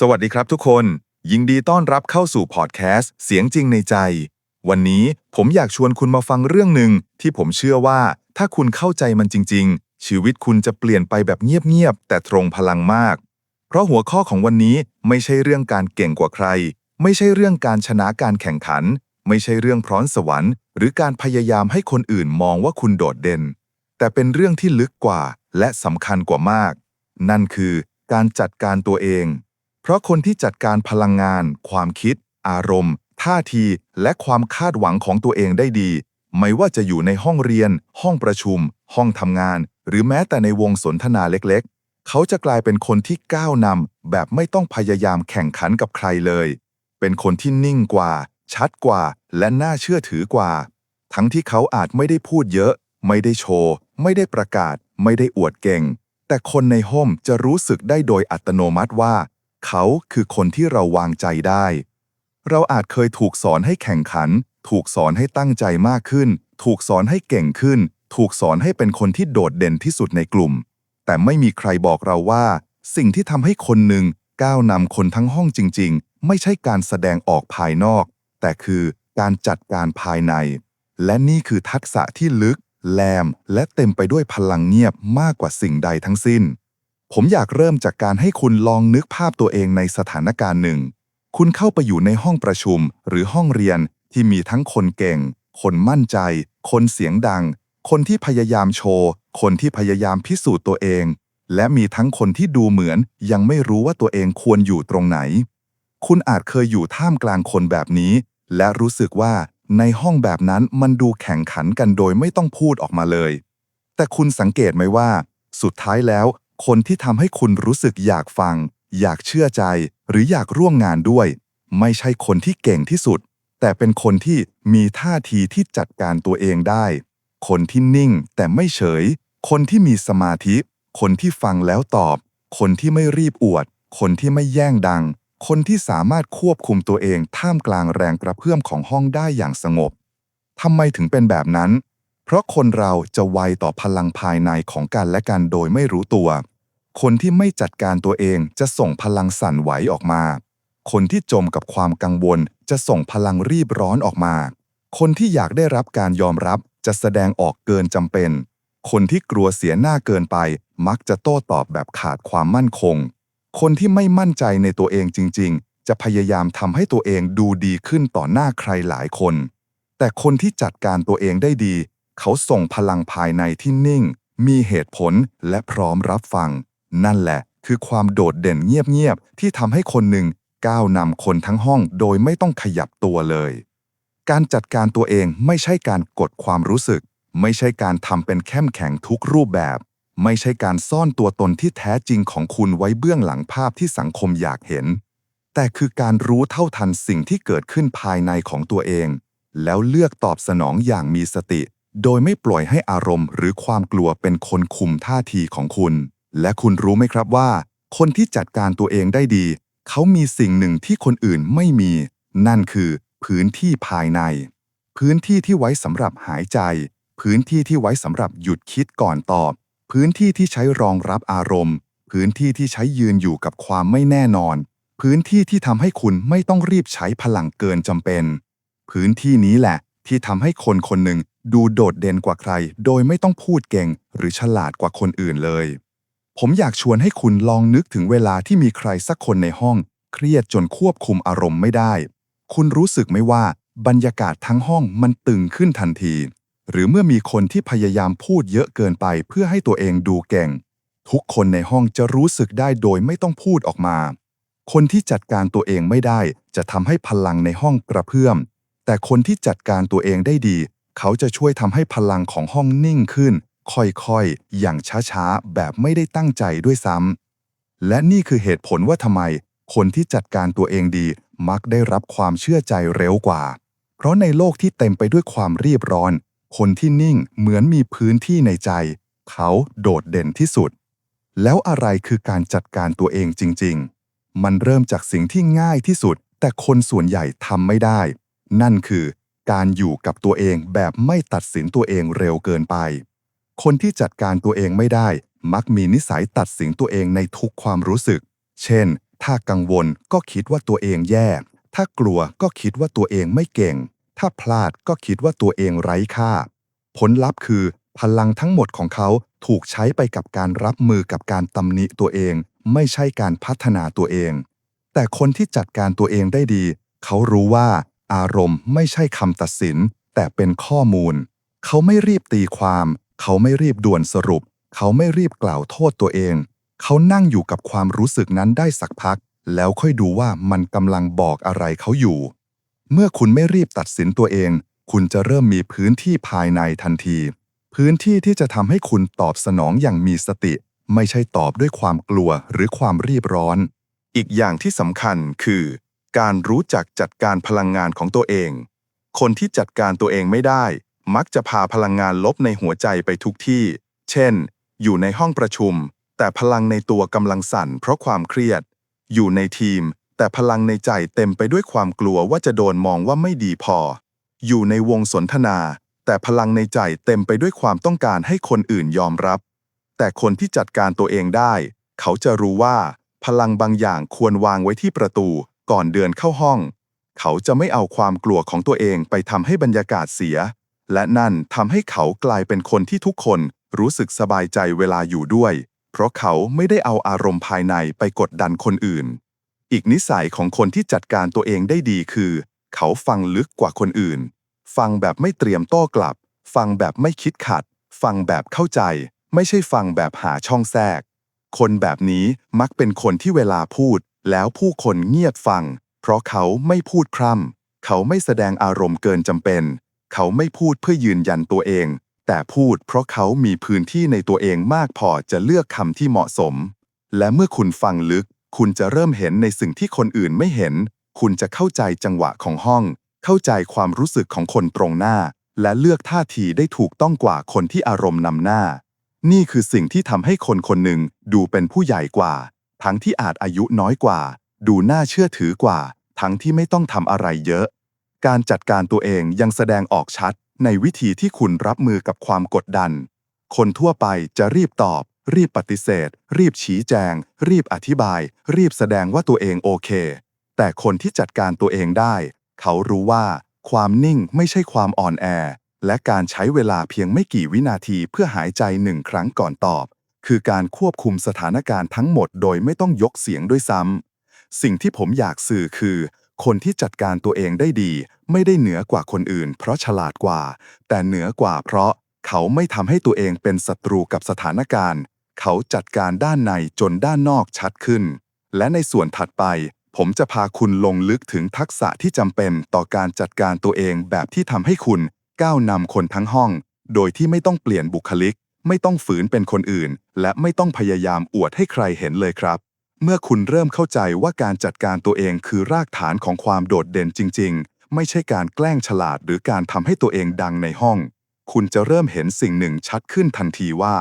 สวัสดีครับทุกคน ยินดีต้อนรับเข้าสู่พอดแคสต์เสียงจริงในใจ วันนี้ผมอยากชวนคุณมาฟังเรื่องหนึ่งที่ผมเชื่อว่า ถ้าคุณเข้าใจมันจริง ๆ ชีวิตคุณจะเปลี่ยนไปแบบเงียบๆแต่ตรงพลังมาก เพราะหัวข้อของวันนี้ไม่ใช่เรื่องการเก่งกว่าใคร ไม่ใช่เรื่องการชนะการแข่งขัน ไม่ใช่เรื่องพร้อนสวรรค์ หรือการพยายามให้คนอื่นมองว่าคุณโดดเด่น แต่เป็นเรื่องที่ลึกกว่าและสำคัญกว่ามาก นั่นคือการจัดการตัวเอง เพราะคนที่จัดการพลังงาน ความคิด อารมณ์ ท่าที และความคาดหวังของตัวเองได้ดี ไม่ว่าจะอยู่ในห้องเรียน ห้องประชุม ห้องทำงาน หรือแม้แต่ในวงสนทนาเล็กๆ เขาจะกลายเป็นคนที่ก้าวนำแบบไม่ต้องพยายามแข่งขันกับใครเลย เป็นคนที่นิ่งกว่า ชัดกว่า และน่าเชื่อถือกว่า ทั้งที่เขาอาจไม่ได้พูดเยอะ ไม่ได้โชว์ ไม่ได้ประกาศ ไม่ได้อวดเก่ง แต่คนในห้องจะรู้สึกได้โดยอัตโนมัติว่า เขาคือคนที่เราวางใจได้ เราอาจเคยถูกสอนให้แข่งขัน ถูกสอนให้ตั้งใจมากขึ้น ถูกสอนให้เก่งขึ้น ถูกสอนให้เป็นคนที่โดดเด่นที่สุดในกลุ่ม แต่ไม่มีใครบอกเราว่า สิ่งที่ทำให้คนหนึ่งก้าวนำคนทั้งห้องจริง ๆ ไม่ใช่การแสดงออกภายนอก แต่คือการจัดการภายใน และนี่คือทักษะที่ลึก แลม และเต็มไปด้วยพลังเงียบมากกว่าสิ่งใดทั้งสิ้น ผมอยากเริ่มจากการให้คุณลองนึกภาพตัวเองในสถานการณ์หนึ่ง คุณเข้าไปอยู่ในห้องประชุมหรือห้องเรียนที่มีทั้งคนเก่ง คนมั่นใจ คนเสียงดัง คนที่พยายามโชว์ คนที่พยายามพิสูจน์ตัวเอง และมีทั้งคนที่ดูเหมือน ยังไม่รู้ว่าตัวเองควรอยู่ตรงไหน คุณอาจเคยอยู่ท่ามกลางคนแบบนี้ และรู้สึกว่าในห้องแบบนั้นมันดูแข่งขันกันโดยไม่ต้องพูดออกมาเลย แต่คุณสังเกตไหมว่า สุดท้ายแล้ว คนที่ทำให้คุณรู้สึกอยากฟัง อยากเชื่อใจ หรืออยากร่วมงานด้วย ไม่ใช่คนที่เก่งที่สุด แต่เป็นคนที่มีท่าทีที่จัดการตัวเองได้ คนที่นิ่งแต่ไม่เฉย คนที่มีสมาธิ คนที่ฟังแล้วตอบ คนที่ไม่รีบอวด คนที่ไม่แย่งดัง คนที่สามารถควบคุมตัวเองท่ามกลางแรงกระเพื่อมของห้องได้อย่างสงบทำไมถึงเป็นแบบนั้น เพราะคนเราจะไวต่อพลังภายในของกันและกันโดยไม่รู้ตัว คนที่ไม่จัดการตัวเองจะส่งพลังสั่นไหวออกมา คนที่จมกับความกังวลจะส่งพลังรีบร้อนออกมา คนที่อยากได้รับการยอมรับจะแสดงออกเกินจำเป็น คนที่กลัวเสียหน้าเกินไป มักจะโต้ตอบแบบขาดความมั่นคง คนที่ไม่มั่นใจในตัวเองจริง ๆ จะพยายามทำให้ตัวเองดูดีขึ้นต่อหน้าใครหลายคน แต่คนที่จัดการตัวเองได้ดี เขาส่งพลังภายในที่นิ่ง มีเหตุผลและพร้อมรับฟัง นั่นแหละ คือความโดดเด่นเงียบๆที่ทำให้คนหนึ่งก้าวนำคนทั้งห้องโดยไม่ต้องขยับตัวเลย การจัดการตัวเองไม่ใช่การกดความรู้สึก ไม่ใช่การทำเป็นเข้มแข็งทุกรูปแบบ ไม่ใช่การซ่อนตัวตนที่แท้จริงของคุณไว้เบื้องหลังภาพที่สังคมอยากเห็น แต่คือการรู้เท่าทันสิ่งที่เกิดขึ้นภายในของตัวเอง แล้วเลือกตอบสนองอย่างมีสติ โดยไม่ปล่อยให้อารมณ์ หรือความกลัวเป็นคนคุมท่าทีของคุณ และคุณรู้ไหมครับว่า คนที่จัดการตัวเองได้ดี เขามีสิ่งหนึ่งที่คนอื่นไม่มี นั่นคือพื้นที่ภายใน พื้นที่ที่ไว้สำหรับหายใจ พื้นที่ที่ไว้สำหรับหยุดคิดก่อนตอบ พื้นที่ที่ใช้รองรับอารมณ์ พื้นที่ที่ใช้ยืนอยู่กับความไม่แน่นอน พื้นที่ที่ทำให้คุณไม่ต้องรีบใช้พลังเกินจำเป็น พื้นที่นี้แหละ ที่ทำให้คนคนหนึ่ง ดูโดดเด่นกว่าใคร โดยไม่ต้องพูดเก่งหรือฉลาดกว่าคนอื่นเลย ผมอยากชวนให้คุณลองนึกถึงเวลาที่มีใครสักคนในห้อง เครียดจนควบคุมอารมณ์ไม่ได้ คุณรู้สึกไหมว่า บรรยากาศทั้งห้องมันตึงขึ้นทันที หรือเมื่อมีคนที่พยายามพูดเยอะเกินไปเพื่อให้ตัวเองดูเก่ง ทุกคนในห้องจะรู้สึกได้โดยไม่ต้องพูดออกมา คนที่จัดการตัวเองไม่ได้ จะทำให้พลังในห้องกระเพื่อมแต่คนที่จัดการตัวเองได้ดี เขาจะช่วยทำให้พลังของห้องนิ่งขึ้น ค่อยๆ อย่างช้าๆ แบบไม่ได้ตั้งใจด้วยซ้ำ และนี่คือเหตุผลว่าทำไม คนที่จัดการตัวเองดีมักได้รับความเชื่อใจเร็วกว่า เพราะในโลกที่เต็มไปด้วยความรีบร้อน คนที่นิ่งเหมือนมีพื้นที่ในใจ เขาโดดเด่นที่สุด แล้วอะไรคือการจัดการตัวเองจริง ๆ มันเริ่มจากสิ่งที่ง่ายที่สุด แต่คนส่วนใหญ่ทำไม่ได้ นั่นคือ การอยู่กับตัวเองแบบไม่ตัดสินตัวเองเร็วเกินไป คนที่จัดการตัวเองไม่ได้ มักมีนิสัยตัดสินตัวเองในทุกความรู้สึก เช่น ถ้ากังวลก็คิดว่าตัวเองแย่ ถ้ากลัวก็คิดว่าตัวเองไม่เก่ง ถ้าพลาดก็คิดว่าตัวเองไร้ค่า ผลลัพธ์คือ พลังทั้งหมดของเขาถูกใช้ไปกับการรับมือกับการตำหนิตัวเอง ไม่ใช่การพัฒนาตัวเอง แต่คนที่จัดการตัวเองได้ดี เขารู้ว่า อารมณ์ไม่ใช่คำตัดสิน แต่เป็นข้อมูล เขาไม่รีบตีความ เขาไม่รีบด่วนสรุป เขาไม่รีบกล่าวโทษตัวเอง เขานั่งอยู่กับความรู้สึกนั้นได้สักพัก แล้วค่อยดูว่ามันกำลังบอกอะไรเขาอยู่ เมื่อคุณไม่รีบตัดสินตัวเอง คุณจะเริ่มมีพื้นที่ภายในทันที พื้นที่ที่จะทำให้คุณตอบสนองอย่างมีสติ ไม่ใช่ตอบด้วยความกลัวหรือความรีบร้อน อีกอย่างที่สำคัญคือ การรู้จักจัดการพลังงานของตัวเอง คนที่จัดการตัวเองไม่ได้ มักจะพาพลังงานลบในหัวใจไปทุกที่ เช่น อยู่ในห้องประชุม แต่พลังในตัวกำลังสั่นเพราะความเครียด อยู่ในทีม แต่พลังในใจเต็มไปด้วยความกลัวว่าจะโดนมองว่าไม่ดีพอ อยู่ในวงสนทนา แต่พลังในใจเต็มไปด้วยความต้องการให้คนอื่นยอมรับ แต่คนที่จัดการตัวเองได้ เขาจะรู้ว่า พลังบางอย่างควรวางไว้ที่ประตู ก่อนเดินเข้าห้อง เขาจะไม่เอาความกลัวของตัวเองไปทำให้บรรยากาศเสีย และนั่นทำให้เขากลายเป็นคนที่ทุกคนรู้สึกสบายใจเวลาอยู่ด้วย เพราะเขาไม่ได้เอาอารมณ์ภายในไปกดดันคนอื่น อีกนิสัยของคนที่จัดการตัวเองได้ดีคือ เขาฟังลึกกว่าคนอื่น ฟังแบบไม่เตรียมโต้กลับ ฟังแบบไม่คิดขัด ฟังแบบเข้าใจ ไม่ใช่ฟังแบบหาช่องแทรก คนแบบนี้มักเป็นคนที่เวลาพูด แล้วผู้คนเงียบฟัง เพราะเขาไม่พูดพร่ำเขาไม่แสดงอารมณ์เกินจำเป็น เขาไม่พูดเพื่อยืนยันตัวเอง แต่พูดเพราะเขามีพื้นที่ในตัวเองมากพอจะเลือกคำที่เหมาะสม และเมื่อคุณฟังลึก คุณจะเริ่มเห็นในสิ่งที่คนอื่นไม่เห็น คุณจะเข้าใจจังหวะของห้อง เข้าใจความรู้สึกของคนตรงหน้า และเลือกท่าทีได้ถูกต้องกว่าคนที่อารมณ์นำหน้า นี่คือสิ่งที่ทำให้คนคนหนึ่งดูเป็นผู้ใหญ่กว่า ทั้งที่อาจอายุน้อยกว่า ดูน่าเชื่อถือกว่า ทั้งที่ไม่ต้องทำอะไรเยอะ การจัดการตัวเองยังแสดงออกชัด ในวิธีที่คุณรับมือกับความกดดัน คนทั่วไปจะรีบตอบ รีบปฏิเสธ รีบชี้แจง รีบอธิบาย รีบแสดงว่าตัวเองโอเค แต่คนที่จัดการตัวเองได้ เขารู้ว่า ความนิ่งไม่ใช่ความอ่อนแอและการใช้เวลาเพียงไม่กี่วินาทีเพื่อหายใจหนึ่งครั้งก่อนตอบ คือการควบคุมสถานการณ์ทั้งหมดโดยไม่ต้องยกเสียงด้วยซ้ำ สิ่งที่ผมอยากสื่อคือ คนที่จัดการตัวเองได้ดี ไม่ได้เหนือกว่าคนอื่น เพราะฉลาดกว่า แต่เหนือกว่าเพราะเขาไม่ทำให้ตัวเองเป็นศัตรูกับสถานการณ์ เขาจัดการด้านในจนด้านนอกชัดขึ้น และในส่วนถัดไป ผมจะพาคุณลงลึกถึงทักษะที่จำเป็นต่อการจัดการตัวเองแบบที่ทำให้คุณก้าวนำคนทั้งห้อง โดยที่ไม่ต้องเปลี่ยนบุคลิก ไม่ต้องฝืนเป็นคนอื่น และไม่ต้องพยายามอวดให้ใครเห็นเลยครับ เมื่อคุณเริ่มเข้าใจว่าการจัดการตัวเองคือรากฐานของความโดดเด่นจริง ๆ ไม่ใช่การแกล้งฉลาดหรือการทำให้ตัวเองดังในห้อง คุณจะเริ่มเห็นสิ่งหนึ่งชัดขึ้นทันทีว่า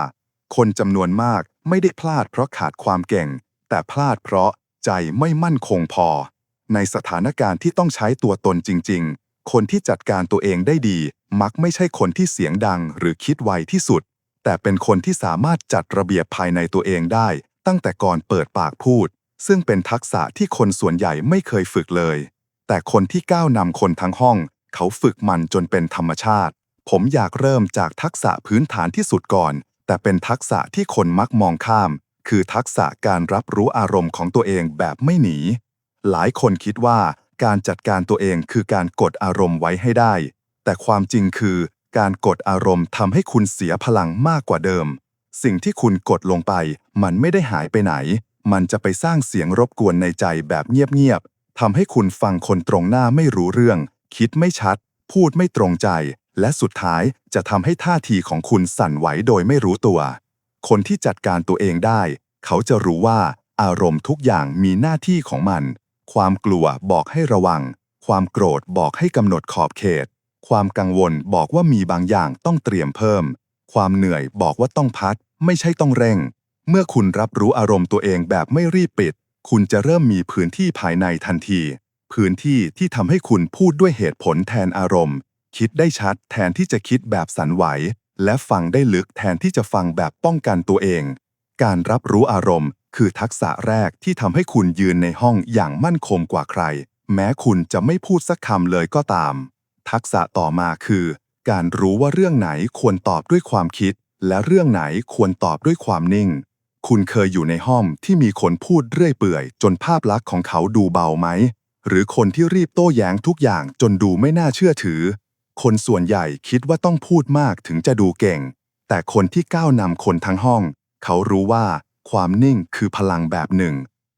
คนจำนวนมากไม่ได้พลาดเพราะขาดความเก่ง แต่พลาดเพราะใจไม่มั่นคงพอ ในสถานการณ์ที่ต้องใช้ตัวตนจริง ๆ คนที่จัดการตัวเองได้ดี มักไม่ใช่คนที่เสียงดังหรือคิดไวที่สุด แต่เป็นคนที่สามารถจัดระเบียบภายในตัวเองได้ ตั้งแต่ก่อนเปิดปากพูด ซึ่งเป็นทักษะที่คนส่วนใหญ่ไม่เคยฝึกเลย แต่คนที่ก้าวนำคนทั้งห้อง เขาฝึกมันจนเป็นธรรมชาติ ผมอยากเริ่มจากทักษะพื้นฐานที่สุดก่อน แต่เป็นทักษะที่คนมักมองข้าม คือทักษะการรับรู้อารมณ์ของตัวเองแบบไม่หนี หลายคนคิดว่าการจัดการตัวเองคือการกดอารมณ์ไว้ให้ได้ แต่ความจริงคือ การกดอารมณ์ทำให้คุณเสียพลังมากกว่าเดิม สิ่งที่คุณกดลงไป มันไม่ได้หายไปไหน มันจะไปสร้างเสียงรบกวนในใจแบบเงียบๆทำให้คุณฟังคนตรงหน้าไม่รู้เรื่อง คิดไม่ชัด พูดไม่ตรงใจ และสุดท้ายจะทำให้ท่าทีของคุณสั่นไหวโดยไม่รู้ตัว คนที่จัดการตัวเองได้ เขาจะรู้ว่า อารมณ์ทุกอย่างมีหน้าที่ของมัน ความกลัวบอกให้ระวัง ความโกรธบอกให้กำหนดขอบเขต ความกังวลบอกว่ามีบางอย่างต้องเตรียมเพิ่ม ความเหนื่อยบอกว่าต้องพักไม่ใช่ต้องเร่ง เมื่อคุณรับรู้อารมณ์ตัวเองแบบไม่รีบปิด คุณจะเริ่มมีพื้นที่ภายในทันที พื้นที่ที่ทำให้คุณพูดด้วยเหตุผลแทนอารมณ์ คิดได้ชัดแทนที่จะคิดแบบสันไหว และฟังได้ลึกแทนที่จะฟังแบบป้องกันตัวเอง การรับรู้อารมณ์ คือทักษะแรกที่ทำให้คุณยืนในห้องอย่างมั่นคงกว่าใคร แม้คุณจะไม่พูดสักคำเลยก็ตาม ทักษะต่อมาคือ การรู้ว่าเรื่องไหนควรตอบด้วยความคิด และเรื่องไหนควรตอบด้วยความนิ่ง คุณเคยอยู่ในห้องที่มีคนพูดเรื่อยเปื่อย จนภาพลักษณ์ของเขาดูเบาไหม หรือคนที่รีบโต้แย้งทุกอย่างจนดูไม่น่าเชื่อถือ คนส่วนใหญ่คิดว่าต้องพูดมากถึงจะดูเก่ง แต่คนที่ก้าวนำคนทั้งห้อง เขารู้ว่า ความนิ่งคือพลังแบบหนึ่ง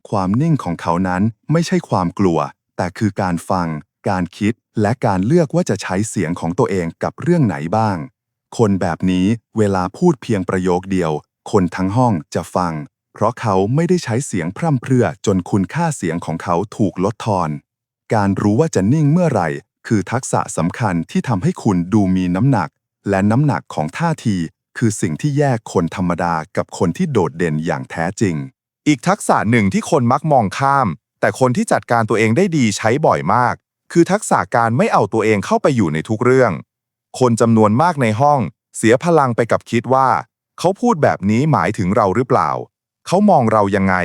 ความนิ่งของเขานั้นไม่ใช่ความกลัว แต่คือการฟัง การคิดและการเลือกว่าจะใช้เสียงของตัวเองกับเรื่องไหนบ้าง คนแบบนี้เวลาพูดเพียงประโยคเดียว คนทั้งห้องจะฟัง เพราะเขาไม่ได้ใช้เสียงพร่ำเพรื่อจนคุณค่าเสียงของเขาถูกลดทอน การรู้ว่าจะนิ่งเมื่อไหร่ คือทักษะสำคัญที่ทำให้คุณดูมีน้ำหนัก และน้ำหนักของท่าที คือสิ่งที่แยกคนธรรมดากับคนที่โดดเด่นอย่างแท้จริง อีกทักษะหนึ่งที่คนมักมองข้าม แต่คนที่จัดการตัวเองได้ดีใช้บ่อยมาก คือทักษะการไม่เอาตัวเองเข้าไปอยู่ในทุกเรื่อง คนจำนวนมากในห้อง เสียพลังไปกับคิดว่า เขาพูดแบบนี้หมายถึงเราหรือเปล่า เขามองเรายังไง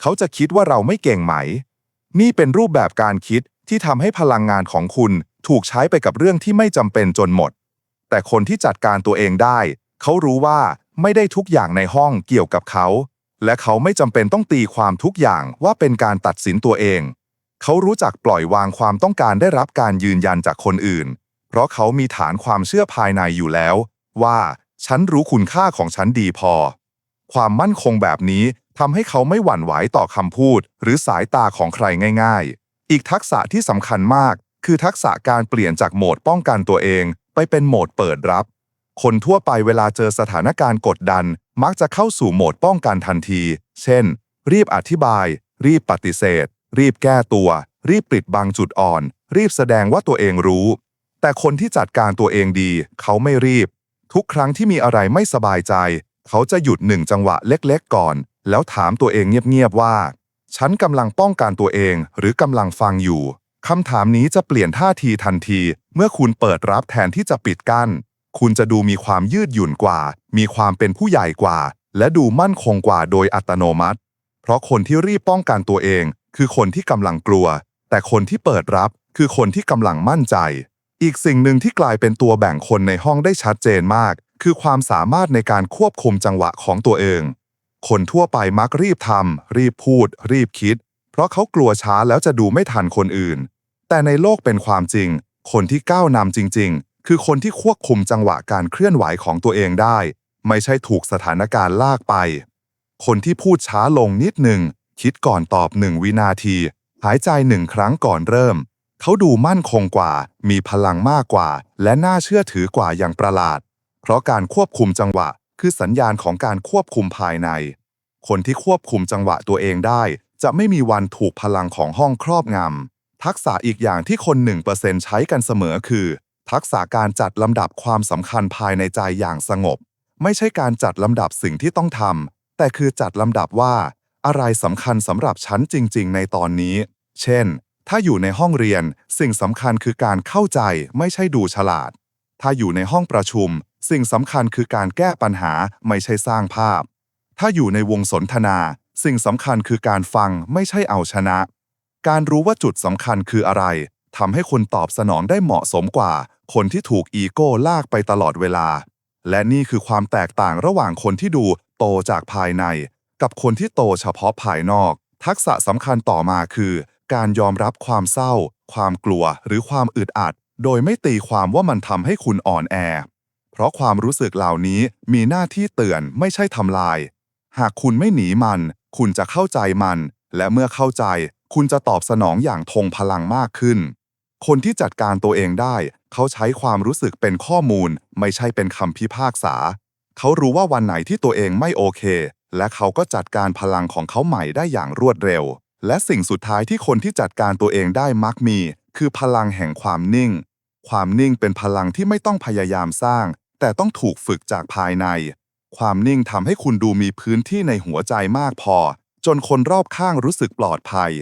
เขาจะคิดว่าเราไม่เก่งไหม นี่เป็นรูปแบบการคิดที่ทำให้พลังงานของคุณถูกใช้ไปกับเรื่องที่ไม่จำเป็นจนหมด แต่คนที่จัดการตัวเองได้ เขารู้ว่าไม่ได้ทุกอย่างในห้องเกี่ยวกับเขา และเขาไม่จำเป็นต้องตีความทุกอย่างว่าเป็นการตัดสินตัวเอง เขารู้จักปล่อยวางความต้องการได้รับการยืนยันจากคนอื่น เพราะเขามีฐานความเชื่อภายในอยู่แล้ว ว่าฉันรู้คุณค่าของฉันดีพอ ความมั่นคงแบบนี้ทำให้เขาไม่หวั่นไหวต่อคำพูด หรือสายตาของใครง่าย ๆ อีกทักษะที่สำคัญมาก คือทักษะการเปลี่ยนจากโหมดป้องกันตัวเอง ไปเป็นโหมดเปิดรับ คนทั่วไปเวลาเจอสถานการณ์กดดัน มักจะเข้าสู่โหมดป้องกันทันที เช่น รีบอธิบาย รีบปฏิเสธ รีบแก้ตัว รีบปิดบังจุดอ่อน รีบแสดงว่าตัวเองรู้ แต่คนที่จัดการตัวเองดี เขาไม่รีบ ทุกครั้งที่มีอะไรไม่สบายใจ เขาจะหยุดหนึ่งจังหวะเล็กๆก่อน แล้วถามตัวเองเงียบๆว่า ฉันกำลังป้องกันตัวเองหรือกำลังฟังอยู่คำถามนี้จะเปลี่ยนท่าทีทันที เมื่อคุณเปิดรับแทนที่จะปิดกั้น คุณจะดูมีความยืดหยุ่นกว่า มีความเป็นผู้ใหญ่กว่า และดูมั่นคงกว่าโดยอัตโนมัติ เพราะคนที่รีบป้องกันตัวเอง คือคนที่กำลังกลัว แต่คนที่เปิดรับคือคนที่กำลังมั่นใจ อีกสิ่งหนึ่งที่กลายเป็นตัวแบ่งคนในห้องได้ชัดเจนมาก คือความสามารถในการควบคุมจังหวะของตัวเอง คนทั่วไปมักรีบทำรีบพูด รีบคิด เพราะเขากลัวช้าแล้วจะดูไม่ทันคนอื่น แต่ในโลกเป็นความจริง คนที่ก้าวนำจริง ๆ คือคนที่ควบคุมจังหวะการเคลื่อนไหวของตัวเองได้ ไม่ใช่ถูกสถานการณ์ลากไป คนที่พูดช้าลงนิดหนึ่ง คิดก่อนตอบหนึ่งวินาที หายใจหนึ่งครั้งก่อนเริ่ม เขาดูมั่นคงกว่า มีพลังมากกว่า และน่าเชื่อถือกว่าอย่างประหลาด เพราะการควบคุมจังหวะ คือสัญญาณของการควบคุมภายใน คนที่ควบคุมจังหวะตัวเองได้ จะไม่มีวันถูกพลังของห้องครอบงำทักษะอีกอย่างที่คน 1%ใช้กันเสมอคือ ทักษะการจัดลำดับความสำคัญภายในใจอย่างสงบ ไม่ใช่การจัดลำดับสิ่งที่ต้องทำ แต่คือจัดลำดับว่า อะไรสำคัญสำหรับฉันจริง ๆ ในตอนนี้ เช่น ถ้าอยู่ในห้องเรียนสิ่งสำคัญคือการเข้าใจไม่ใช่ดูฉลาด ถ้าอยู่ในห้องประชุม สิ่งสำคัญคือการแก้ปัญหาไม่ใช่สร้างภาพ ถ้าอยู่ในวงสนทนา สิ่งสำคัญคือการฟังไม่ใช่เอาชนะ การรู้ว่าจุดสำคัญคืออะไรทำให้คนตอบสนองได้เหมาะสมกว่า คนที่ถูกอีโก้ลากไปตลอดเวลา และนี่คือความแตกต่างระหว่างคนที่ดู โตจากภายใน กับคนที่โตเฉพาะภายนอก ทักษะสำคัญต่อมาคือ การยอมรับความเศร้า ความกลัว หรือความอึดอัด โดยไม่ตีความว่ามันทำให้คุณอ่อนแอ เพราะความรู้สึกเหล่านี้มีหน้าที่เตือนไม่ใช่ทำลาย หากคุณไม่หนีมัน คุณจะเข้าใจมัน และเมื่อเข้าใจ คุณจะตอบสนองอย่างทงพลังมากขึ้น คนที่จัดการตัวเองได้ เขาใช้ความรู้สึกเป็นข้อมูล ไม่ใช่เป็นคำพิพากษา เขารู้ว่าวันไหนที่ตัวเองไม่โอเค และเขาก็จัดการพลังของเขาใหม่ได้อย่างรวดเร็ว และสิ่งสุดท้ายที่คนที่จัดการตัวเองได้มักมี คือพลังแห่งความนิ่ง ความนิ่งเป็นพลังที่ไม่ต้องพยายามสร้าง แต่ต้องถูกฝึกจากภายใน ความนิ่งทำให้คุณดูมีพื้นที่ในหัวใจมากพอ จนคนรอบข้างรู้สึกปลอดภัย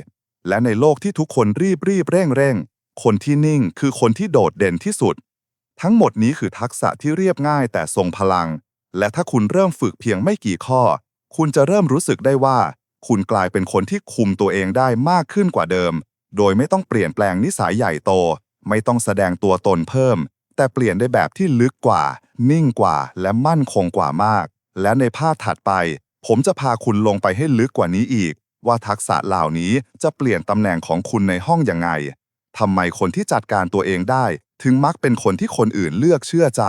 และในโลกที่ทุกคนรีบรีบเร่งเร่งคนที่นิ่งคือคนที่โดดเด่นที่สุด ทั้งหมดนี้คือทักษะที่เรียบง่ายแต่ทรงพลัง และถ้าคุณเริ่มฝึกเพียงไม่กี่ข้อ คุณจะเริ่มรู้สึกได้ว่า คุณกลายเป็นคนที่คุมตัวเองได้มากขึ้นกว่าเดิม โดยไม่ต้องเปลี่ยนแปลงนิสัยใหญ่โต ไม่ต้องแสดงตัวตนเพิ่ม แต่เปลี่ยนได้แบบที่ลึกกว่า นิ่งกว่า และมั่นคงกว่ามาก และในภาพถัดไป ผมจะพาคุณลงไปให้ลึกกว่านี้อีก ว่าทักษะเหล่านี้จะเปลี่ยนตำแหน่งของคุณในห้องยังไงทำไมคนที่จัดการตัวเองได้ ถึงมักเป็นคนที่คนอื่นเลือกเชื่อใจ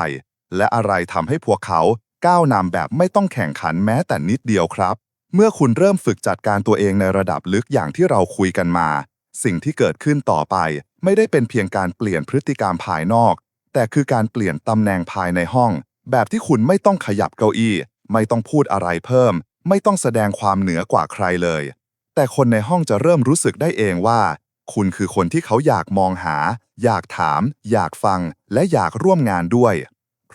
และอะไรทำให้พวกเขา ก้าวนำแบบไม่ต้องแข่งขันแม้แต่นิดเดียวครับ เมื่อคุณเริ่มฝึกจัดการตัวเองในระดับลึกอย่างที่เราคุยกันมา สิ่งที่เกิดขึ้นต่อไป ไม่ได้เป็นเพียงการเปลี่ยนพฤติกรรมภายนอก แต่คือการเปลี่ยนตำแหน่งภายในห้อง แบบที่คุณไม่ต้องขยับเก้าอี้ ไม่ต้องพูดอะไรเพิ่ม ไม่ต้องแสดงความเหนือกว่าใครเลย แต่คนในห้องจะเริ่มรู้สึกได้เองว่า คุณคือคนที่เขาอยากมองหา อยากถาม อยากฟัง และอยากร่วมงานด้วย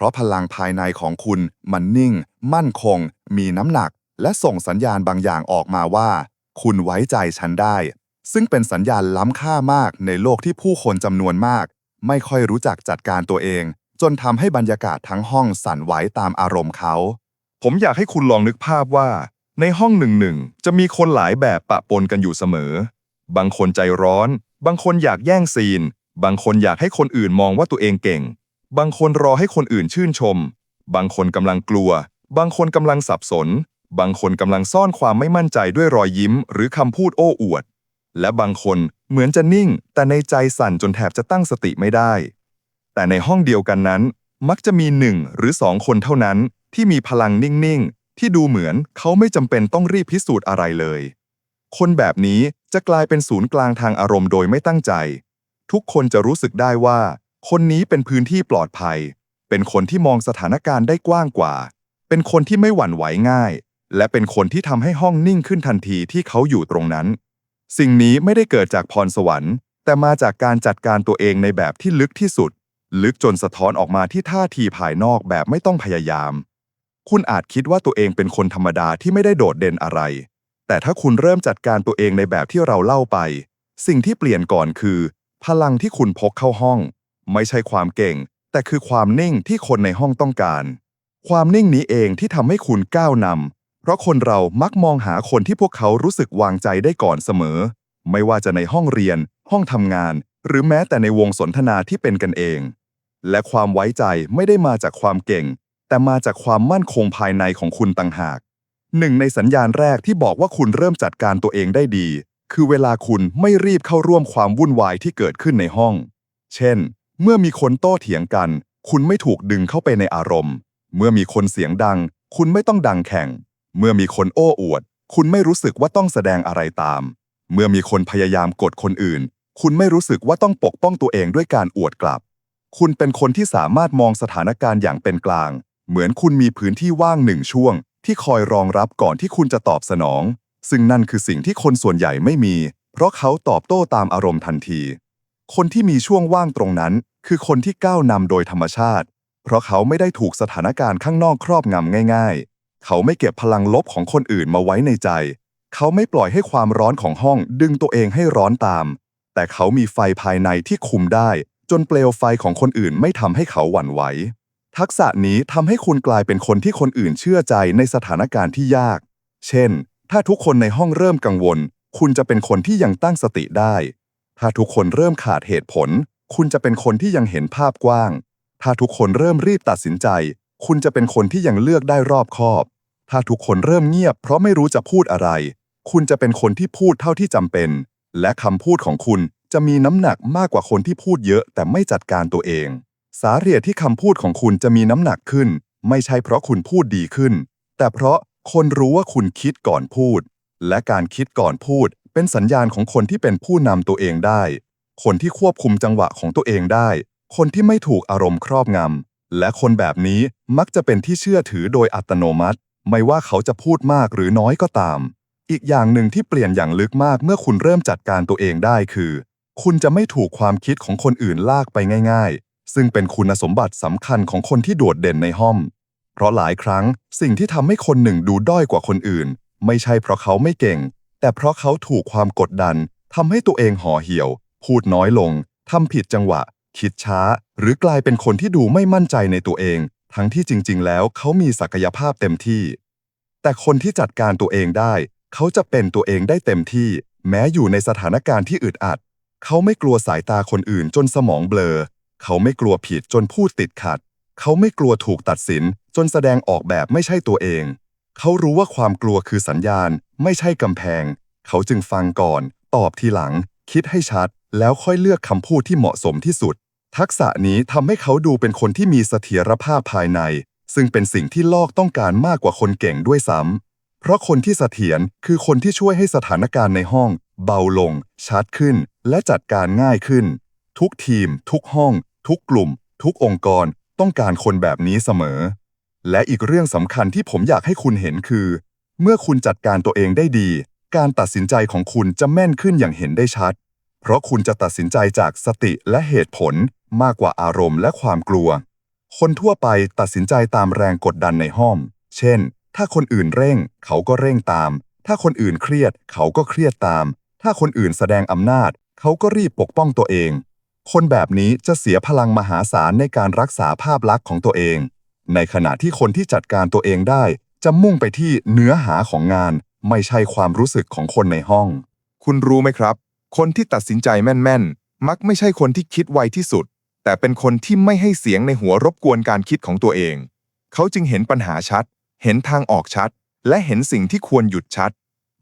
ราะพลังภายในของคุณมันนิ่ง มั่นคง มีน้ำหนัก และส่งสัญญาณบางอย่างออกมาว่า คุณไว้ใจฉันได้ ซึ่งเป็นสัญญาณล้ำค่ามากในโลกที่ผู้คนจำนวนมาก ไม่ค่อยรู้จักจัดการตัวเอง จนทำให้บรรยากาศทั้งห้องสั่นไหวตามอารมณ์เขา ผมอยากให้คุณลองนึกภาพว่า ในห้องหนึ่งหนึ่งจะมีคนหลายแบบปะปนกันอยู่เสมอ บางคนใจร้อน บางคนอยากแย่งซีน บางคนอยากให้คนอื่นมองว่าตัวเองเก่ง บางคนรอให้คนอื่นชื่นชม บางคนกำลังกลัว บางคนกำลังสับสน บางคนกำลังซ่อนความไม่มั่นใจด้วยรอยยิ้ม หรือคำพูดโอ้อวด และบางคนเหมือนจะนิ่ง แต่ในใจสั่นจนแทบจะตั้งสติไม่ได้ แต่ในห้องเดียวกันนั้น มักจะมีหนึ่งหรือสองคนเท่านั้น ที่มีพลังนิ่ง ๆ ที่ดูเหมือนเขาไม่จำเป็นต้องรีบพิสูจน์อะไรเลย คนแบบนี้จะกลายเป็นศูนย์กลางทางอารมณ์โดยไม่ตั้งใจ ทุกคนจะรู้สึกได้ว่า คนนี้เป็นพื้นที่ปลอดภัย เป็นคนที่มองสถานการณ์ได้กว้างกว่า เป็นคนที่ไม่หวั่นไหวง่าย และเป็นคนที่ทำให้ห้องนิ่งขึ้นทันทีที่เขาอยู่ตรงนั้น สิ่งนี้ไม่ได้เกิดจากพรสวรรค์ แต่มาจากการจัดการตัวเองในแบบที่ลึกที่สุด ลึกจนสะท้อนออกมาที่ท่าทีภายนอกแบบไม่ต้องพยายาม คุณอาจคิดว่าตัวเองเป็นคนธรรมดาที่ไม่ได้โดดเด่นอะไร แต่ถ้าคุณเริ่มจัดการตัวเองในแบบที่เราเล่าไป สิ่งที่เปลี่ยนก่อนคือ พลังที่คุณพกเข้าห้อง ไม่ใช่ความเก่ง แต่คือความนิ่งที่คนในห้องต้องการ ความนิ่งนี้เองที่ทำให้คุณก้าวนำเพราะคนเรามักมองหาคนที่พวกเขารู้สึกวางใจได้ก่อนเสมอ ไม่ว่าจะในห้องเรียน ห้องทำงาน หรือแม้แต่ในวงสนทนาที่เป็นกันเอง และความไว้ใจไม่ได้มาจากความเก่ง แต่มาจากความมั่นคงภายในของคุณต่างหากหนึ่งในสัญญาณแรกที่บอกว่าคุณเริ่มจัดการตัวเองได้ดี คือเวลาคุณไม่รีบเข้าร่วมความวุ่นวายที่เกิดขึ้นในห้อง เช่น เมื่อมีคนโต้เถียงกัน คุณไม่ถูกดึงเข้าไปในอารมณ์ เมื่อมีคนเสียงดัง คุณไม่ต้องดังแข่ง เมื่อมีคนโอ้อวด คุณไม่รู้สึกว่าต้องแสดงอะไรตาม เมื่อมีคนพยายามกดคนอื่น คุณไม่รู้สึกว่าต้องปกป้องตัวเองด้วยการอวดกลับ คุณเป็นคนที่สามารถมองสถานการณ์อย่างเป็นกลาง เหมือนคุณมีพื้นที่ว่างหนึ่งช่วง ที่คอยรองรับก่อนที่คุณจะตอบสนอง ซึ่งนั่นคือสิ่งที่คนส่วนใหญ่ไม่มี เพราะเขาตอบโต้ตามอารมณ์ทันที คนที่มีช่วงว่างตรงนั้น คือคนที่ก้าวนำโดยธรรมชาติ เพราะเขาไม่ได้ถูกสถานการณ์ข้างนอกครอบงำง่าย ๆ เขาไม่เก็บพลังลบของคนอื่นมาไว้ในใจ เขาไม่ปล่อยให้ความร้อนของห้องดึงตัวเองให้ร้อนตาม แต่เขามีไฟภายในที่คุมได้ จนเปลวไฟของคนอื่นไม่ทำให้เขาหวั่นไหว ทักษะนี้ทำให้คุณกลายเป็นคนที่คนอื่นเชื่อใจในสถานการณ์ที่ยาก เช่น ถ้าทุกคนในห้องเริ่มกังวล คุณจะเป็นคนที่ยังตั้งสติได้ ถ้าทุกคนเริ่มขาดเหตุผล คุณจะเป็นคนที่ยังเห็นภาพกว้าง ถ้าทุกคนเริ่มรีบตัดสินใจ คุณจะเป็นคนที่ยังเลือกได้รอบคอบ ถ้าทุกคนเริ่มเงียบ เพราะไม่รู้จะพูดอะไร คุณจะเป็นคนที่พูดเท่าที่จำเป็น และคำพูดของคุณจะมีน้ำหนักมากกว่าคนที่พูดเยอะแต่ไม่จัดการตัวเอง สาเหตุที่คำพูดของคุณจะมีน้ำหนักขึ้น ไม่ใช่เพราะคุณพูดดีขึ้น แต่เพราะคนรู้ว่าคุณคิดก่อนพูด และการคิดก่อนพูด เป็นสัญญาณของคนที่เป็นผู้นำตัวเองได้ คนที่ควบคุมจังหวะของตัวเองได้ คนที่ไม่ถูกอารมณ์ครอบงำ และคนแบบนี้มักจะเป็นที่เชื่อถือโดยอัตโนมัติ ไม่ว่าเขาจะพูดมากหรือน้อยก็ตาม อีกอย่างหนึ่งที่เปลี่ยนอย่างลึกมากเมื่อคุณเริ่มจัดการตัวเองได้คือ คุณจะไม่ถูกความคิดของคนอื่นลากไปง่าย ๆ ซึ่งเป็นคุณสมบัติสำคัญของคนที่โดดเด่นในห้องเพราะหลายครั้งสิ่งที่ทำให้คนหนึ่งดูด้อยกว่าคนอื่น ไม่ใช่เพราะเขาไม่เก่ง แต่เพราะเขาถูกความกดดันทำให้ตัวเองห่อเหี่ยว พูดน้อยลงทำผิดจังหวะ คิดช้า หรือกลายเป็นคนที่ดูไม่มั่นใจในตัวเอง ทั้งที่จริง ๆ แล้วเขามีศักยภาพเต็มที่ แต่คนที่จัดการตัวเองได้ เขาจะเป็นตัวเองได้เต็มที่ แม้อยู่ในสถานการณ์ที่อึดอัด เขาไม่กลัวสายตาคนอื่นจนสมองเบลอ เขาไม่กลัวผิดจนพูดติดขัด เขาไม่กลัวถูกตัดสิน จนแสดงออกแบบไม่ใช่ตัวเอง เขารู้ว่าความกลัวคือสัญญาณ ไม่ใช่กำแพง เขาจึงฟังก่อน ตอบทีหลัง คิดให้ชัด แล้วค่อยเลือกคำพูดที่เหมาะสมที่สุด ทักษะนี้ทำให้เขาดูเป็นคนที่มีเสถียรภาพภายใน ซึ่งเป็นสิ่งที่โลกต้องการมากกว่าคนเก่งด้วยซ้ำเพราะคนที่เสถียรคือคนที่ช่วยให้สถานการณ์ในห้อง เบาลง ชัดขึ้น และจัดการง่ายขึ้น ทุกทีม ทุกห้อง ทุกกลุ่ม ทุกองค์กร ต้องการคนแบบนี้เสมอ และอีกเรื่องสำคัญที่ผมอยากให้คุณเห็นคือ เมื่อคุณจัดการตัวเองได้ดี การตัดสินใจของคุณจะแม่นขึ้นอย่างเห็นได้ชัด เพราะคุณจะตัดสินใจจากสติและเหตุผลมากกว่าอารมณ์และความกลัว คนทั่วไปตัดสินใจตามแรงกดดันในห้อง เช่น ถ้าคนอื่นเร่ง เขาก็เร่งตาม ถ้าคนอื่นเครียด เขาก็เครียดตาม ถ้าคนอื่นแสดงอำนาจ เขาก็รีบปกป้องตัวเอง คนแบบนี้จะเสียพลังมหาศาลในการรักษาภาพลักษณ์ของตัวเอง ในขณะที่คนที่จัดการตัวเองได้ จะมุ่งไปที่เนื้อหาของงาน ไม่ใช่ความรู้สึกของคนในห้อง คุณรู้ไหมครับ คนที่ตัดสินใจแม่นๆ มักไม่ใช่คนที่คิดไวที่สุด แต่เป็นคนที่ไม่ให้เสียงในหัวรบกวนการคิดของตัวเอง เขาจึงเห็นปัญหาชัด เห็นทางออกชัด และเห็นสิ่งที่ควรหยุดชัด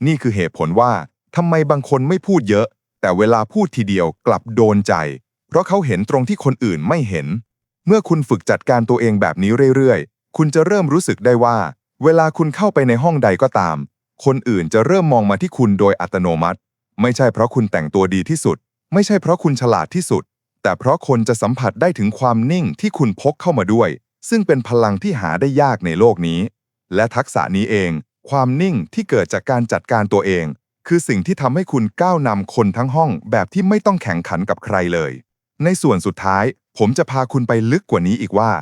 นี่คือเหตุผลว่าทำไมบางคนไม่พูดเยอะ แต่เวลาพูดทีเดียวกลับโดนใจ เพราะเขาเห็นตรงที่คนอื่นไม่เห็น เมื่อคุณฝึกจัดการตัวเองแบบนี้เรื่อยๆ คุณจะเริ่มรู้สึกได้ว่า เวลาคุณเข้าไปในห้องใดก็ตาม คนอื่นจะเริ่มมองมาที่คุณโดยอัตโนมัติ ไม่ใช่เพราะคุณแต่งตัวดีที่สุด ไม่ใช่เพราะคุณฉลาดที่สุด แต่เพราะคนจะสัมผัสได้ถึงความนิ่งที่คุณพกเข้ามาด้วย ซึ่งเป็นพลังที่หาได้ยากในโลกนี้ และทักษะนี้เอง ความนิ่งที่เกิดจากการจัดการตัวเอง คือสิ่งที่ทำให้คุณก้าวนำคนทั้งห้องแบบที่ไม่ต้องแข่งขันกับใครเลย ในส่วนสุดท้าย ผมจะพาคุณไปลึกกว่านี้อีกว่า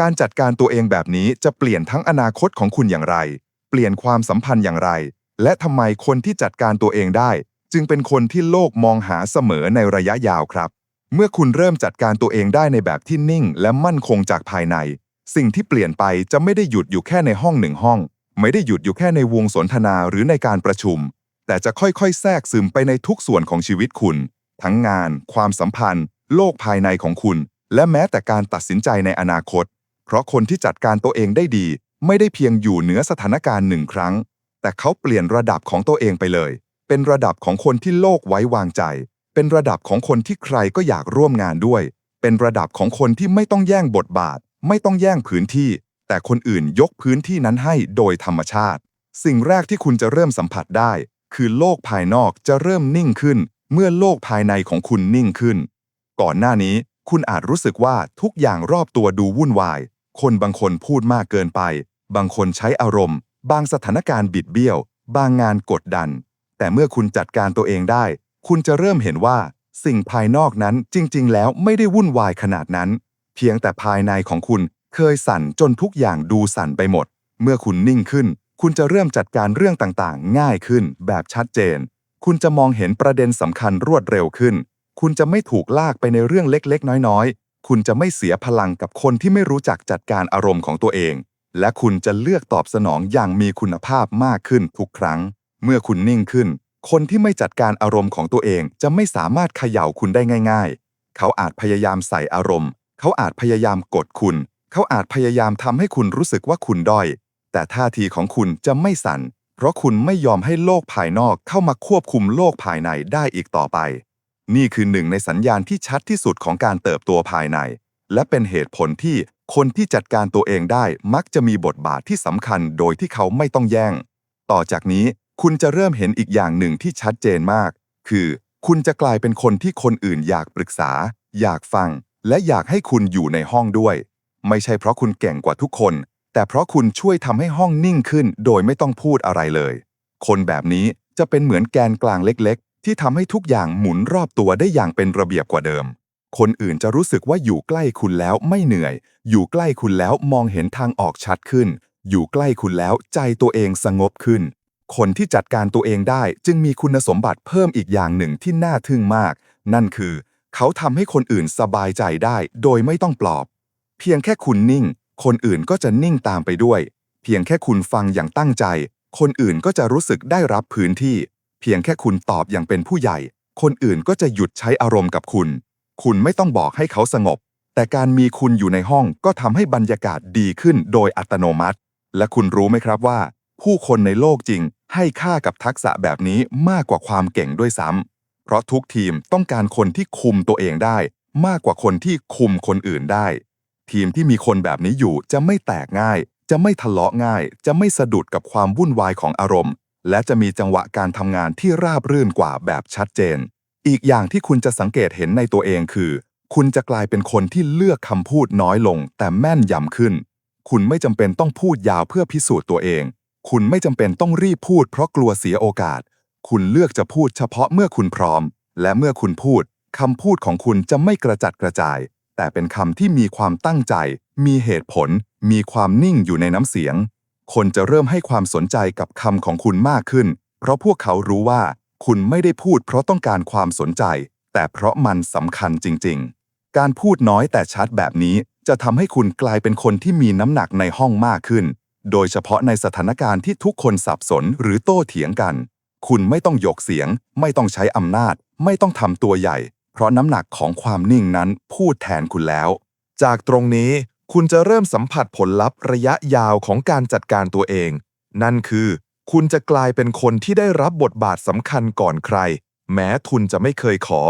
การจัดการตัวเองแบบนี้จะเปลี่ยนทั้งอนาคตของคุณอย่างไร เปลี่ยนความสัมพันธ์อย่างไร และทำไมคนที่จัดการตัวเองได้ จึงเป็นคนที่โลกมองหาเสมอในระยะยาวครับ เมื่อคุณเริ่มจัดการตัวเองได้ในแบบที่นิ่ง และมั่นคงจากภายใน สิ่งที่เปลี่ยนไปจะไม่ได้หยุดอยู่แค่ในห้องหนึ่งห้อง ไม่ได้หยุดอยู่แค่ในวงสนทนาหรือในการประชุม แต่จะค่อยๆ แทรกซึมไปในทุกส่วนของชีวิตคุณ ทั้งงาน ความสัมพันธ์ โลกภายในของคุณ และแม้แต่การตัดสินใจในอนาคต เพราะคนที่จัดการตัวเองได้ดี ไม่ได้เพียงอยู่เหนือสถานการณ์หนึ่งครั้ง แต่เขาเปลี่ยนระดับของตัวเองไปเลย เป็นระดับของคนที่โลกไว้วางใจ เป็นระดับของคนที่ใครก็อยากร่วมงานด้วย เป็นระดับของคนที่ไม่ต้องแย่งบทบาท ไม่ต้องแย่งพื้นที่ แต่คนอื่นยกพื้นที่นั้นให้โดยธรรมชาติ สิ่งแรกที่คุณจะเริ่มสัมผัสได้ คือโลกภายนอกจะเริ่มนิ่งขึ้น เมื่อโลกภายในของคุณนิ่งขึ้น ก่อนหน้านี้คุณอาจรู้สึกว่าทุกอย่างรอบตัวดูวุ่นวาย คนบางคนพูดมากเกินไป บางคนใช้อารมณ์ บางสถานการณ์บิดเบี้ยว บางงานกดดัน แต่เมื่อคุณจัดการตัวเองได้ คุณจะเริ่มเห็นว่า สิ่งภายนอกนั้นจริง ๆ แล้วไม่ได้วุ่นวายขนาดนั้น เพียงแต่ภายในของคุณเคยสั่นจนทุกอย่างดูสั่นไปหมด เมื่อคุณนิ่งขึ้น คุณจะเริ่มจัดการเรื่องต่างๆ ง่ายขึ้น แบบชัดเจน คุณจะมองเห็นประเด็นสำคัญรวดเร็วขึ้น คุณจะไม่ถูกลากไปในเรื่องเล็กๆ น้อยๆ คุณจะไม่เสียพลังกับคนที่ไม่รู้จักจัดการอารมณ์ของตัวเอง และคุณจะเลือกตอบสนองอย่างมีคุณภาพมากขึ้นทุกครั้ง เมื่อคุณนิ่งขึ้น คนที่ไม่จัดการอารมณ์ของตัวเองจะไม่สามารถเขย่าคุณได้ง่าย ๆ เขาอาจพยายามใส่อารมณ์ เขาอาจพยายามกดคุณ เขาอาจพยายามทำให้คุณรู้สึกว่าคุณด้อย แต่ท่าทีของคุณจะไม่สั่น เพราะคุณไม่ยอมให้โลกภายนอกเข้ามาควบคุมโลกภายในได้อีกต่อไป นี่คือหนึ่งในสัญญาณที่ชัดที่สุดของการเติบโตภายใน และเป็นเหตุผลที่คนที่จัดการตัวเองได้มักจะมีบทบาทที่สำคัญโดยที่เขาไม่ต้องแย่ง ต่อจากนี้ คุณจะเริ่มเห็นอีกอย่างหนึ่งที่ชัดเจนมาก คือคุณจะกลายเป็นคนที่คนอื่นอยากปรึกษา อยากฟัง และอยากให้คุณอยู่ในห้องด้วย ไม่ใช่เพราะคุณเก่งกว่าทุกคน แต่เพราะคุณช่วยทำให้ห้องนิ่งขึ้น โดยไม่ต้องพูดอะไรเลย คนแบบนี้จะเป็นเหมือนแกนกลางเล็ก ๆ ที่ทำให้ทุกอย่างหมุนรอบตัวได้อย่างเป็นระเบียบกว่าเดิม คนอื่นจะรู้สึกว่าอยู่ใกล้คุณแล้วไม่เหนื่อย อยู่ใกล้คุณแล้วมองเห็นทางออกชัดขึ้น อยู่ใกล้คุณแล้วใจตัวเองสงบขึ้น คนที่จัดการตัวเองได้จึงมีคุณสมบัติเพิ่มอีกอย่างหนึ่งที่น่าทึ่งมาก นั่นคือ เขาทำให้คนอื่นสบายใจได้โดยไม่ต้องปลอบ เพียงแค่คุณนิ่ง คนอื่นก็จะนิ่งตามไปด้วย เพียงแค่คุณฟังอย่างตั้งใจ คนอื่นก็จะรู้สึกได้รับพื้นที่ เพียงแค่คุณตอบอย่างเป็นผู้ใหญ่ คนอื่นก็จะหยุดใช้อารมณ์กับคุณ คุณไม่ต้องบอกให้เขาสงบ แต่การมีคุณอยู่ในห้องก็ทำให้บรรยากาศดีขึ้นโดยอัตโนมัติ และคุณรู้ไหมครับว่า ผู้คนในโลกจริง ให้ค่ากับทักษะแบบนี้มากกว่าความเก่งด้วยซ้ำเพราะทุกทีมต้องการคนที่คุมตัวเองได้ มากกว่าคนที่คุมคนอื่นได้ ทีมที่มีคนแบบนี้อยู่จะไม่แตกง่าย จะไม่ทะเลาะง่าย จะไม่สะดุดกับความวุ่นวายของอารมณ์ และจะมีจังหวะการทำงานที่ราบรื่นกว่าแบบชัดเจน อีกอย่างที่คุณจะสังเกตเห็นในตัวเองคือ คุณจะกลายเป็นคนที่เลือกคำพูดน้อยลง แต่แม่นยำขึ้น คุณไม่จำเป็นต้องพูดยาวเพื่อพิสูจน์ตัวเอง คุณไม่จำเป็นต้องรีบพูดเพราะกลัวเสียโอกาส คุณเลือกจะพูดเฉพาะเมื่อคุณพร้อม และเมื่อคุณพูดคำพูดของคุณจะไม่กระจัดกระจาย แต่เป็นคำที่มีความตั้งใจ มีเหตุผล มีความนิ่งอยู่ในน้ำเสียง คนจะเริ่มให้ความสนใจกับคำของคุณมากขึ้น เพราะพวกเขารู้ว่า คุณไม่ได้พูดเพราะต้องการความสนใจ แต่เพราะมันสำคัญจริง ๆ การพูดน้อยแต่ชัดแบบนี้จะทำให้คุณกลายเป็นคนที่มีน้ำหนักในห้องมากขึ้น โดยเฉพาะในสถานการณ์ที่ทุกคนสับสนหรือโต้เถียงกัน คุณไม่ต้องยกเสียง ไม่ต้องใช้อำนาจ ไม่ต้องทำตัวใหญ่ เพราะน้ำหนักของความนิ่งนั้นพูดแทนคุณแล้ว จากตรงนี้คุณจะเริ่มสัมผัสผลลัพธ์ระยะยาวของการจัดการตัวเอง นั่นคือ คุณจะกลายเป็นคนที่ได้รับบทบาทสำคัญก่อนใคร แม้ทุนจะไม่เคยขอ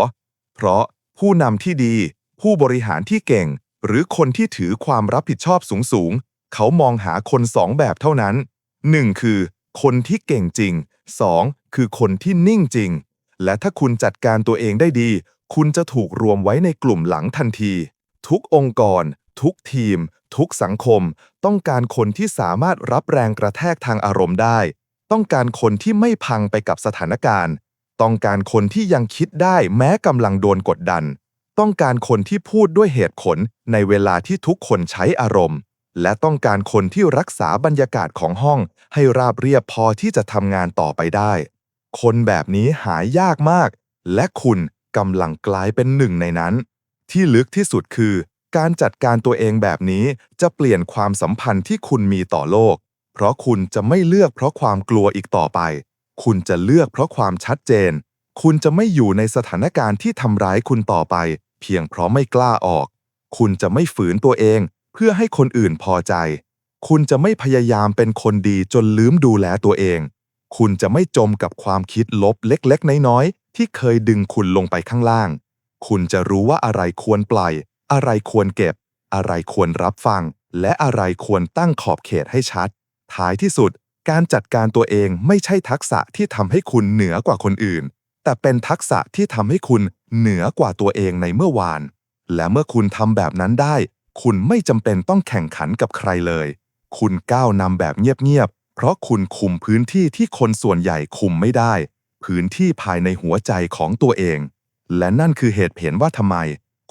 เพราะผู้นำที่ดี ผู้บริหารที่เก่ง หรือคนที่ถือความรับผิดชอบสูงๆ เขามองหาคนสองแบบเท่านั้น 1. คือ คนที่เก่งจริง 2. คือคนที่นิ่งจริง และถ้าคุณจัดการตัวเองได้ดี คุณจะถูกรวมไว้ในกลุ่มหลังทันที ทุกองค์กร ทุกทีม ทุกสังคม ต้องการคนที่สามารถรับแรงกระแทกทางอารมณ์ได้ ต้องการคนที่ไม่พังไปกับสถานการณ์ ต้องการคนที่ยังคิดได้แม้กำลังโดนกดดัน ต้องการคนที่พูดด้วยเหตุผลในเวลาที่ทุกคนใช้อารมณ์ และต้องการคนที่รักษาบรรยากาศของห้องให้ราบเรียบพอที่จะทำงานต่อไปได้ คนแบบนี้หายยากมาก และคุณกำลังกลายเป็นหนึ่งในนั้น ที่ลึกที่สุดคือ การจัดการตัวเองแบบนี้จะเปลี่ยนความสัมพันธ์ที่คุณมีต่อโลก เพราะคุณจะไม่เลือกเพราะความกลัวอีกต่อไป คุณจะเลือกเพราะความชัดเจน คุณจะไม่อยู่ในสถานการณ์ที่ทำร้ายคุณต่อไป เพียงเพราะไม่กล้าออก คุณจะไม่ฝืนตัวเอง เพื่อให้คนอื่นพอใจ คุณจะไม่พยายามเป็นคนดีจนลืมดูแลตัวเอง คุณจะไม่จมกับความคิดลบเล็กๆ น้อยๆ ที่เคยดึงคุณลงไปข้างล่าง คุณจะรู้ว่าอะไรควรปล่อย อะไรควรเก็บ อะไรควรรับฟัง และอะไรควรตั้งขอบเขตให้ชัด ท้ายที่สุด การจัดการตัวเองไม่ใช่ทักษะที่ทำให้คุณเหนือกว่าคนอื่น แต่เป็นทักษะที่ทำให้คุณเหนือกว่าตัวเองในเมื่อวาน และเมื่อคุณทำแบบนั้นได้ คุณไม่จำเป็นต้องแข่งขันกับใครเลย คุณก้าวนำแบบเงียบๆ เพราะคุณคุมพื้นที่ที่คนส่วนใหญ่คุมไม่ได้ พื้นที่ภายในหัวใจของตัวเอง และนั่นคือเหตุผลว่าทำไม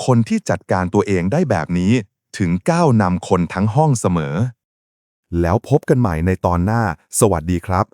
คนที่จัดการตัวเองได้แบบนี้ ถึงก้าวนำคนทั้งห้องเสมอ แล้วพบกันใหม่ในตอนหน้า สวัสดีครับ